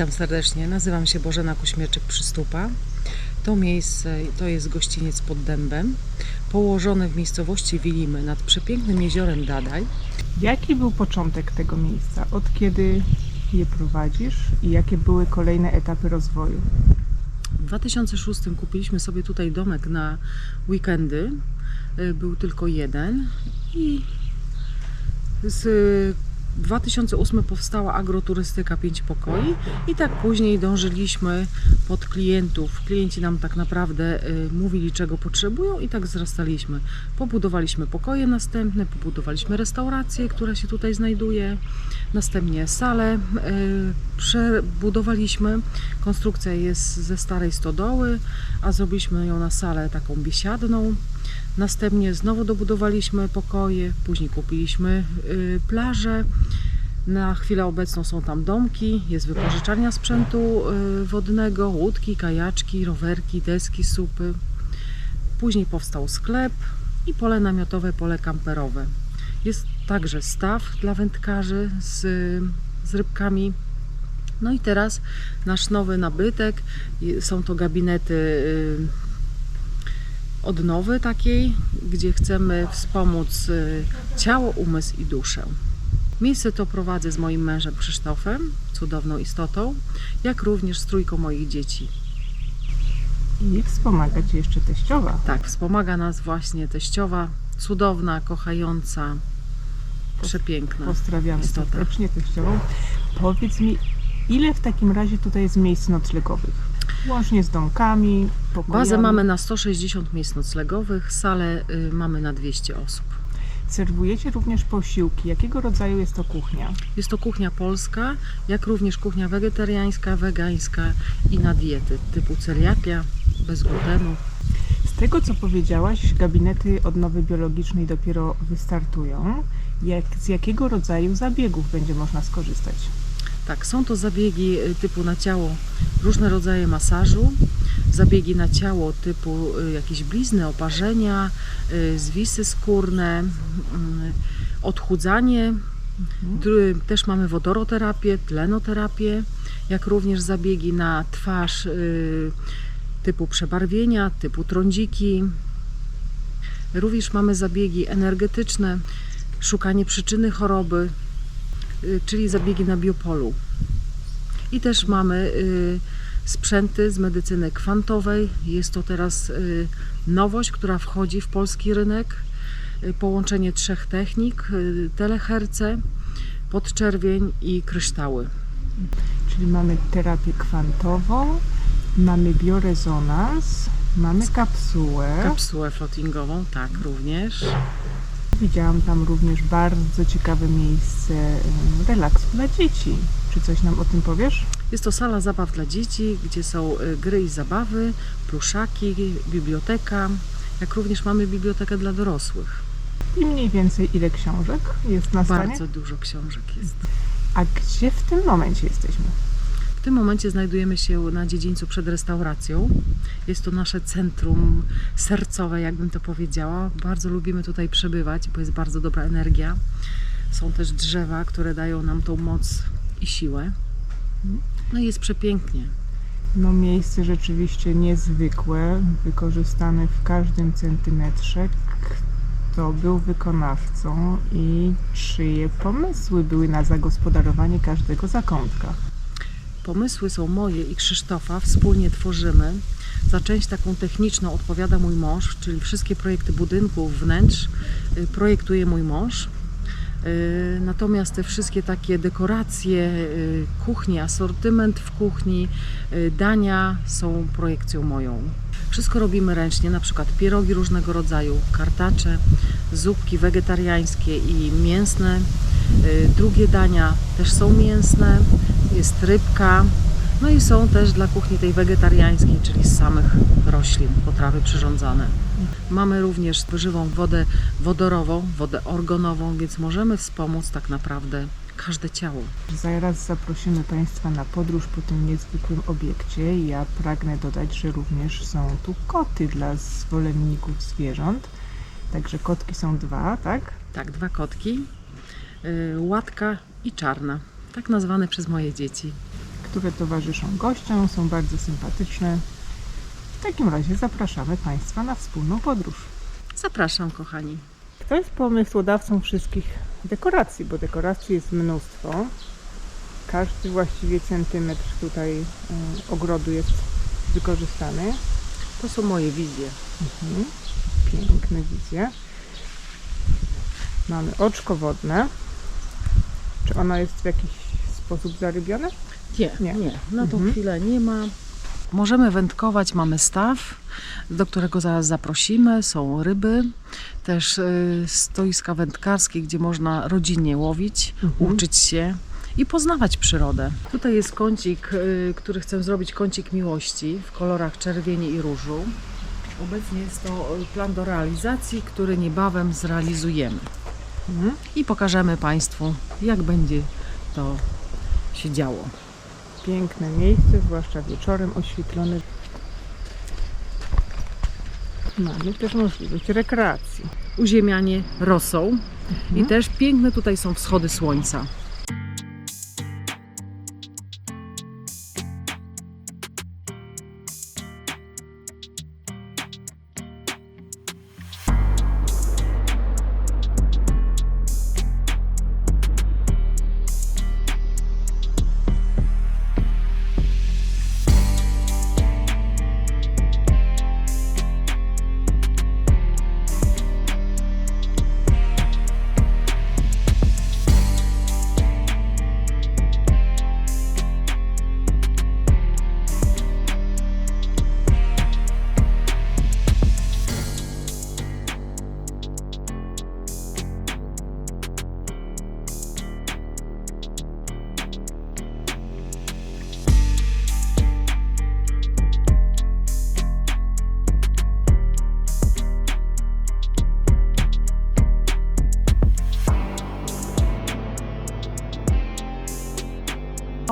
Witam serdecznie, nazywam się Bożena Kuśmierczyk-Przystupa. To miejsce to jest gościniec pod Dębem, położony w miejscowości Wilimy nad przepięknym jeziorem Dadaj. Jaki był początek tego miejsca? Od kiedy je prowadzisz i jakie były kolejne etapy rozwoju? W 2006 kupiliśmy sobie tutaj domek na weekendy. Y, Był tylko jeden i z 2008 powstała agroturystyka 5 pokoi i tak później dążyliśmy pod klientów. Klienci nam tak naprawdę y, mówili czego potrzebują i tak wzrastaliśmy. Pobudowaliśmy pokoje następne, pobudowaliśmy restaurację, która się tutaj znajduje, następnie salę y, przebudowaliśmy. Konstrukcja jest ze starej stodoły, a zrobiliśmy ją na salę taką biesiadną. Następnie znowu dobudowaliśmy pokoje, później kupiliśmy y, plażę. Na chwilę obecną są tam domki, jest wypożyczalnia sprzętu y, wodnego, łódki, kajaczki, rowerki, deski, supy. Później powstał sklep i pole namiotowe, pole kamperowe. Jest także staw dla wędkarzy z, z rybkami. No i teraz nasz nowy nabytek, są to gabinety y, odnowy takiej, gdzie chcemy wspomóc y, ciało, umysł i duszę. Miejsce to prowadzę z moim mężem Krzysztofem, cudowną istotą, jak również z trójką moich dzieci. I wspomaga Cię jeszcze teściowa. Tak, wspomaga nas właśnie teściowa, cudowna, kochająca, przepiękna. Pozdrawiamy Istota. serdecznie teściową. Powiedz mi, ile w takim razie tutaj jest miejsc noclegowych? Łącznie z domkami, pokojami. Bazę mamy na 160 miejsc noclegowych, salę y, mamy na 200 osób. Serwujecie również posiłki. Jakiego rodzaju jest to kuchnia? Jest to kuchnia polska, jak również kuchnia wegetariańska, wegańska i na diety typu celiakia, bez glutenu. Z tego, co powiedziałaś, gabinety odnowy biologicznej dopiero wystartują. Jak, z jakiego rodzaju zabiegów będzie można skorzystać? Tak, są to zabiegi y, typu na ciało, różne rodzaje masażu, zabiegi na ciało typu y, jakieś blizny, oparzenia, y, zwisy skórne, mm, odchudzanie. Dr- Też mamy wodoroterapię, tlenoterapię, jak również zabiegi na twarz typu przebarwienia, typu trądziki. Również mamy zabiegi energetyczne, szukanie przyczyny choroby, czyli zabiegi na biopolu. I też mamy y, sprzęty z medycyny kwantowej. Jest to teraz y, nowość, która wchodzi w polski rynek. Y, Połączenie trzech technik: y, teleherce, podczerwień i kryształy. Czyli mamy terapię kwantową, mamy biorezonans, mamy kapsułę. Kapsułę floatingową, tak również. Widziałam tam również bardzo ciekawe miejsce relaksu dla dzieci. Czy coś nam o tym powiesz? Jest to sala zabaw dla dzieci, gdzie są y, gry i zabawy, pluszaki, biblioteka, jak również mamy bibliotekę dla dorosłych. I mniej więcej ile książek jest na stanie? Bardzo dużo książek jest. A gdzie w tym momencie jesteśmy? W tym momencie znajdujemy się na dziedzińcu przed restauracją. Jest to nasze centrum sercowe, jakbym to powiedziała. Bardzo lubimy tutaj przebywać, bo jest bardzo dobra energia. Są też drzewa, które dają nam tą moc i siłę. No i jest przepięknie. No miejsce rzeczywiście niezwykłe, wykorzystane w każdym centymetrze. Kto był wykonawcą i czyje pomysły były na zagospodarowanie każdego zakątka? Pomysły są moje i Krzysztofa, wspólnie tworzymy. Za część taką techniczną odpowiada mój mąż, czyli wszystkie projekty budynków, wnętrz y, projektuje mój mąż. Y, Natomiast te wszystkie takie dekoracje y, kuchni, asortyment w kuchni, dania są projekcją moją. Wszystko robimy ręcznie, na przykład pierogi różnego rodzaju, kartacze, zupki wegetariańskie i mięsne. Drugie dania też są mięsne, jest rybka, no i są też dla kuchni tej wegetariańskiej, czyli z samych roślin, potrawy przyrządzane. Mamy również żywą wodę wodorową, wodę organową, więc możemy wspomóc tak naprawdę każde ciało. Zaraz zaprosimy Państwa na podróż po tym niezwykłym obiekcie. Ja pragnę dodać, że również są tu koty dla zwolenników zwierząt. Także kotki są dwa, tak? Tak, dwa kotki, y, łatka i czarna, tak nazwane przez moje dzieci. które towarzyszą gościom, są bardzo sympatyczne. W takim razie zapraszamy Państwa na wspólną podróż. Zapraszam, kochani. Kto jest pomysłodawcą wszystkich dekoracji, bo dekoracji jest mnóstwo. Każdy właściwie centymetr tutaj y, ogrodu jest wykorzystany. To są moje wizje. Mhm. Piękne wizje. Mamy oczko wodne. Czy ono jest w jakiś sposób zarybione? Nie, Nie. nie, na tą Mhm. chwilę nie ma. Możemy wędkować, mamy staw, do którego zaraz zaprosimy. Są ryby, też y, stoiska wędkarskie, gdzie można rodzinnie łowić, Mhm. uczyć się i poznawać przyrodę. Tutaj jest kącik, y, który chcę zrobić kącik miłości w kolorach czerwieni i różu. Obecnie jest to y, plan do realizacji, który niebawem zrealizujemy Mhm. i pokażemy Państwu, jak będzie to się działo. Piękne miejsce, zwłaszcza wieczorem oświetlone. Mamy też możliwość rekreacji. uziemianie rosą i też piękne tutaj są wschody słońca.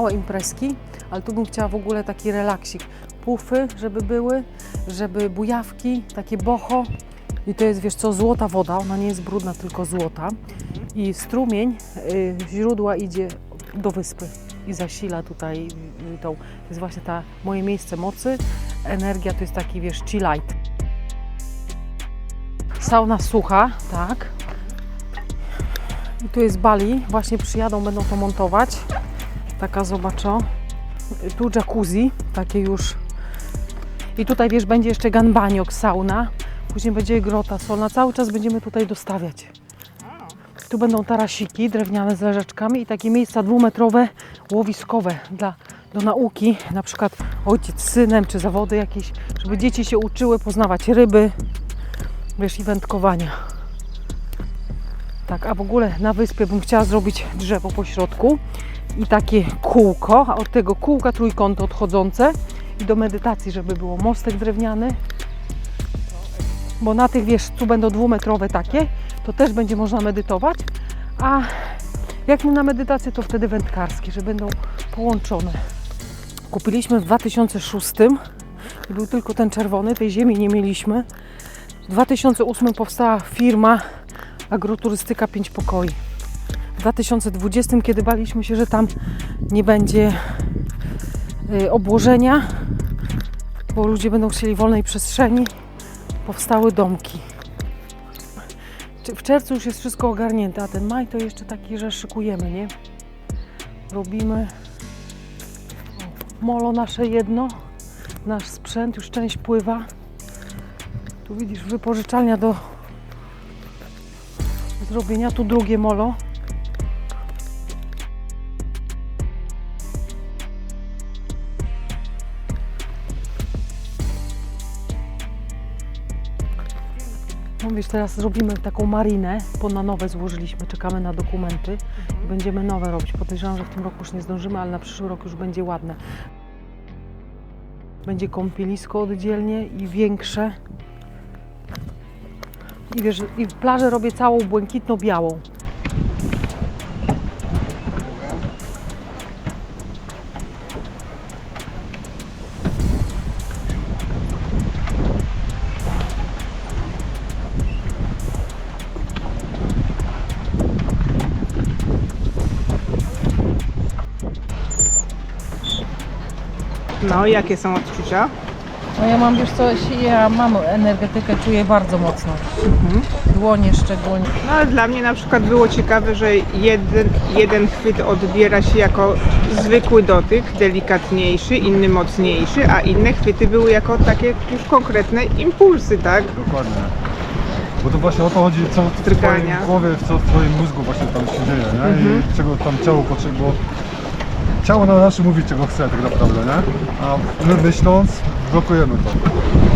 Małe imprezki, ale tu bym chciała w ogóle taki relaksik. Pufy, żeby były, żeby bujawki, takie boho. I to jest, wiesz co, złota woda, ona nie jest brudna, tylko złota. I strumień y, źródła idzie do wyspy i zasila tutaj y, tą. To jest właśnie ta moje miejsce mocy. Energia to jest taki, wiesz, chillite. Sauna sucha, tak. I tu jest Bali, właśnie przyjadą, będą to montować. Taka zobaczą. Tu jacuzzi, takie już. I tutaj wiesz, będzie jeszcze ganbaniok, sauna. Później będzie grota solna. Cały czas będziemy tutaj dostawiać. Tu będą tarasiki drewniane z leżaczkami i takie miejsca dwumetrowe, łowiskowe dla, do nauki. Na przykład ojciec z synem, czy zawody jakieś, żeby dzieci się uczyły poznawać ryby, wiesz, i wędkowania. Tak, a w ogóle na wyspie bym chciała zrobić drzewo po środku i takie kółko, a od tego kółka trójkąty odchodzące i do medytacji, żeby było mostek drewniany. Bo na tych, wiesz, tu będą dwumetrowe takie, to też będzie można medytować, a jak na medytację, to wtedy wędkarskie, że będą połączone. Kupiliśmy w 2006 i był tylko ten czerwony, tej ziemi nie mieliśmy. W 2008 powstała firma Agroturystyka 5 pokoi. W 2020, kiedy baliśmy się, że tam nie będzie y, obłożenia, bo ludzie będą chcieli wolnej przestrzeni, powstały domki. W czerwcu już jest wszystko ogarnięte, a ten maj to jeszcze taki, że szykujemy, nie? Robimy molo nasze jedno, nasz sprzęt, już część pływa. Tu widzisz wypożyczalnia do zrobienia, tu drugie molo. Teraz zrobimy taką marinę, bo na nowe złożyliśmy, czekamy na dokumenty i będziemy nowe robić. Podejrzewam, że w tym roku już nie zdążymy, ale na przyszły rok już będzie ładne. Będzie kąpielisko oddzielnie i większe. I wiesz, i plażę robię całą błękitno-białą. No, jakie są odczucia? No ja mam, wiesz co, ja mam energetykę, czuję bardzo mocno. Dłonie szczególnie. No ale dla mnie na przykład było ciekawe, że jeden, jeden chwyt odbiera się jako zwykły dotyk, delikatniejszy, inny mocniejszy, a inne chwyty były jako takie już konkretne impulsy, tak? Dokładnie. Bo to właśnie o to chodzi, co w Drgania. twoim głowie, co w twoim mózgu właśnie tam się dzieje, nie? I czego tam ciało potrzebuje, bo ciało na nasze mówi, czego chce tak naprawdę, nie? A my myśląc, blokujemy to.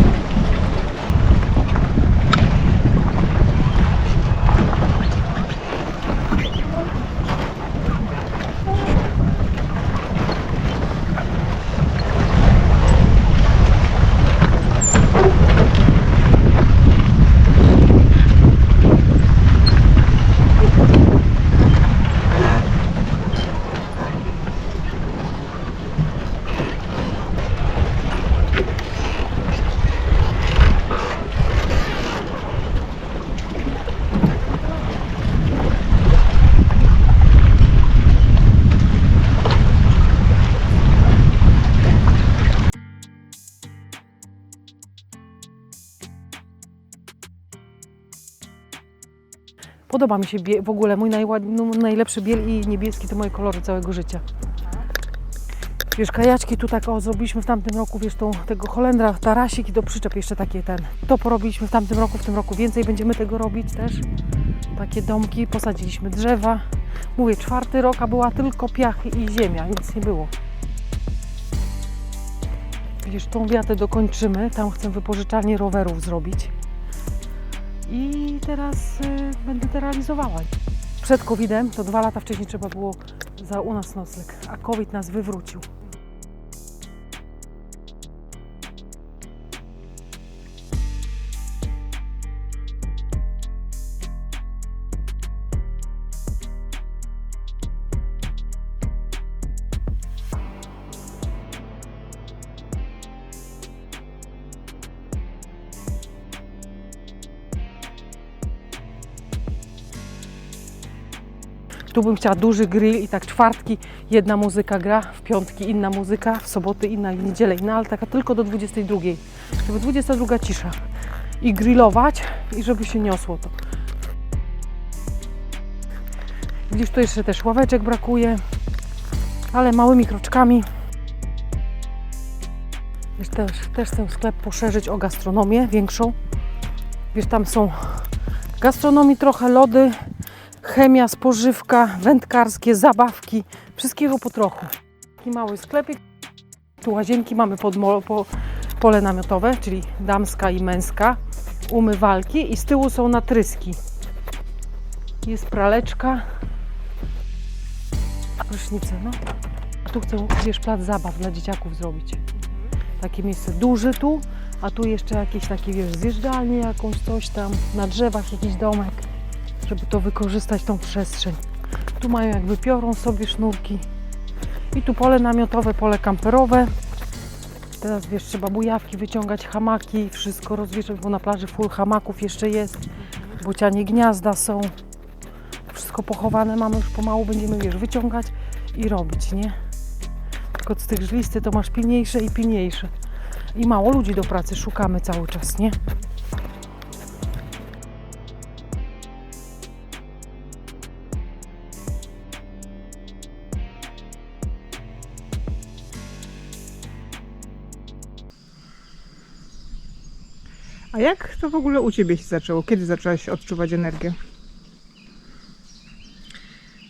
Podoba mi się w ogóle mój najład... no, najlepszy biel i niebieski to moje kolory całego życia. Wiesz, kajaczki tu tak o, zrobiliśmy w tamtym roku, wiesz, tą, tego Holendra, tarasik i do przyczep jeszcze takie ten. To porobiliśmy w tamtym roku, w tym roku więcej będziemy tego robić też. Takie domki, posadziliśmy drzewa. Mówię, czwarty rok, a była tylko piach i ziemia, nic nie było. Widzisz, tą wiatę dokończymy, tam chcę wypożyczalnię rowerów zrobić i teraz y, będę to realizowała. Przed COVID-em, to dwa lata wcześniej trzeba było za u nas nocleg, a COVID nas wywrócił. Tu bym chciała duży grill i tak czwartki jedna muzyka gra, w piątki inna muzyka, w soboty inna, w niedzielę inna, ale taka tylko do 22. Żeby 22 cisza. I grillować i żeby się niosło to. Widzisz, tu jeszcze też ławeczek brakuje, ale małymi kroczkami. Wiesz, też, też chcę sklep poszerzyć o gastronomię większą. Wiesz, tam są gastronomii trochę, lody, chemia, spożywka, wędkarskie, zabawki, wszystkiego po trochu. Taki mały sklepik. Tu łazienki mamy pod po, pole namiotowe, czyli damska i męska, umywalki i z tyłu są natryski. Jest praleczka, prysznice, no. Tu chcę, wiesz, plac zabaw dla dzieciaków zrobić. Takie miejsce duże tu, a tu jeszcze jakieś takie, wiesz, zjeżdżalnie jakąś, coś tam, na drzewach jakiś domek żeby to wykorzystać tą przestrzeń. Tu mają jakby piorą sobie sznurki. I tu pole namiotowe, pole kamperowe. Teraz wiesz, trzeba bujawki wyciągać, hamaki, wszystko rozwieszać, bo na plaży full hamaków jeszcze jest. Bocianie gniazda są. Wszystko pochowane mamy już pomału, będziemy wiesz, wyciągać i robić, nie? Tylko z tych żlisty to masz pilniejsze i pilniejsze. I mało ludzi do pracy szukamy cały czas, nie? Jak to w ogóle u Ciebie się zaczęło? Kiedy zaczęłaś odczuwać energię?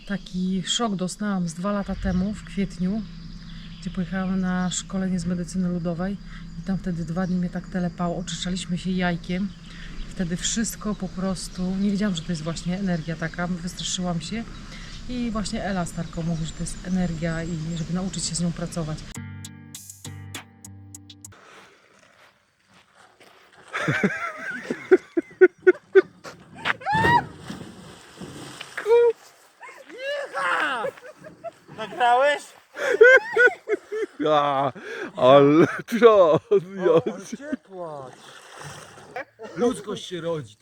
Taki szok dostałam z dwa lata temu, w kwietniu, gdzie pojechałam na szkolenie z medycyny ludowej i tam wtedy dwa dni mnie tak telepało, oczyszczaliśmy się jajkiem. Wtedy wszystko po prostu, nie wiedziałam, że to jest właśnie energia taka, wystraszyłam się i właśnie Ela Starko mówi, że to jest energia i żeby nauczyć się z nią pracować. Nagrałeś? Ja, ale to, ja. Ludzkość się rodzi.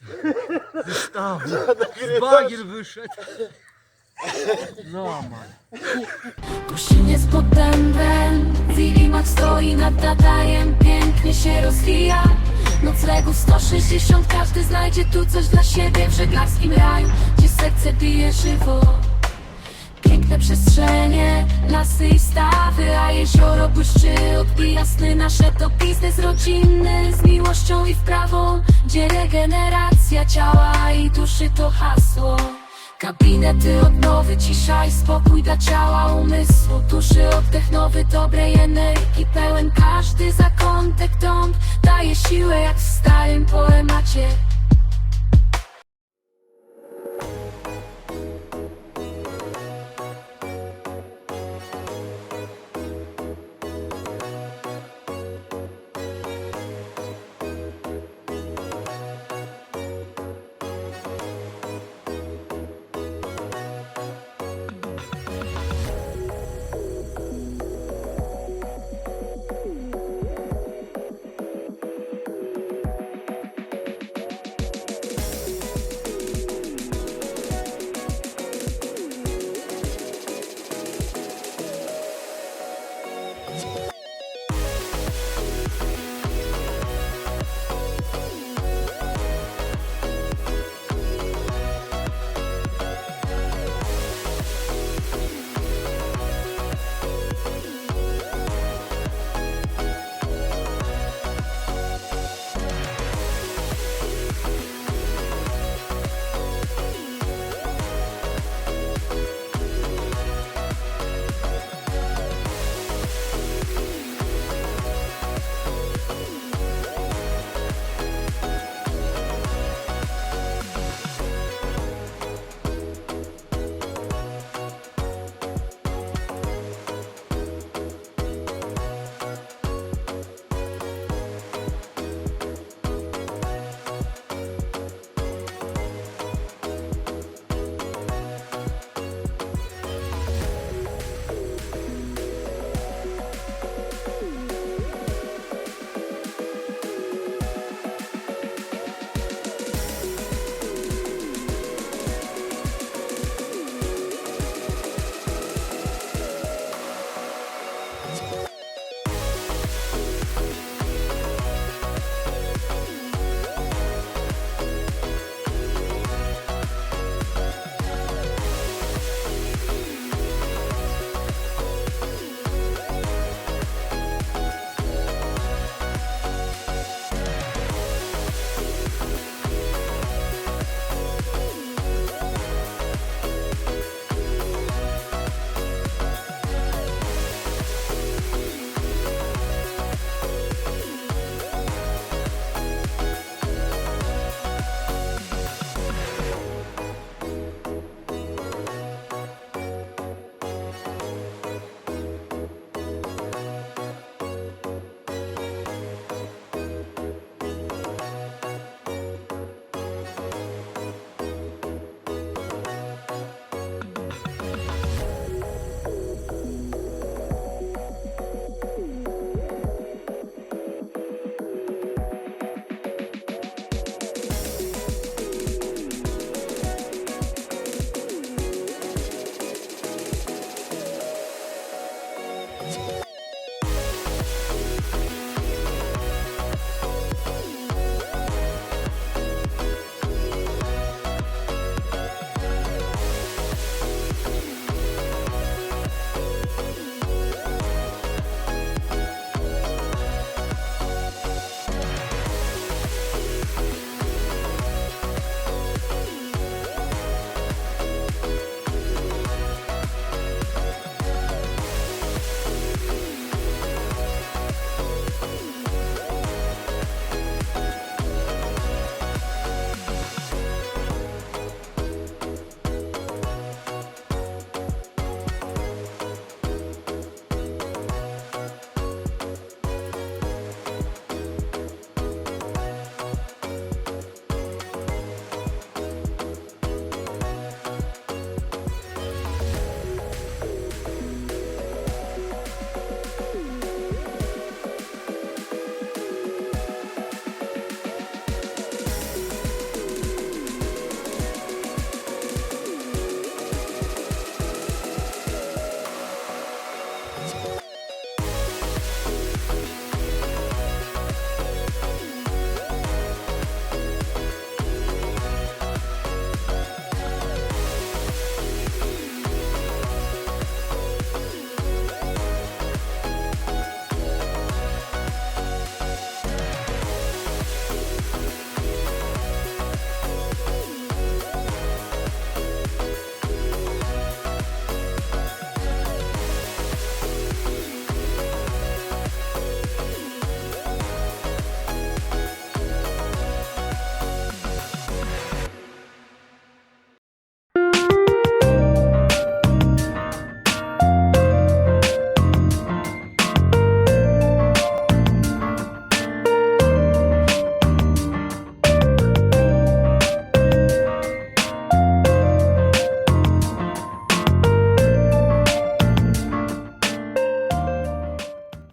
Wystawa. Z bagier wyszedł. Kushin jest pod dębem Zilimak stoi nad Dadajem Pięknie się rozwija Noclegów 160 Każdy znajdzie tu coś dla siebie W żeglarskim raju Gdzie serce bije żywo. Piękne przestrzenie, lasy i stawy A jezioro błyszczy, odbija sny Nasze to biznes rodzinny Z miłością i wprawą Gdzie regeneracja ciała i duszy to hasło Gabinety odnowy, cisza i spokój dla ciała, umysłu. Duszy oddech nowy, dobrej energii pełen. Każdy zakątek dąb daje siłę jak w starym poemacie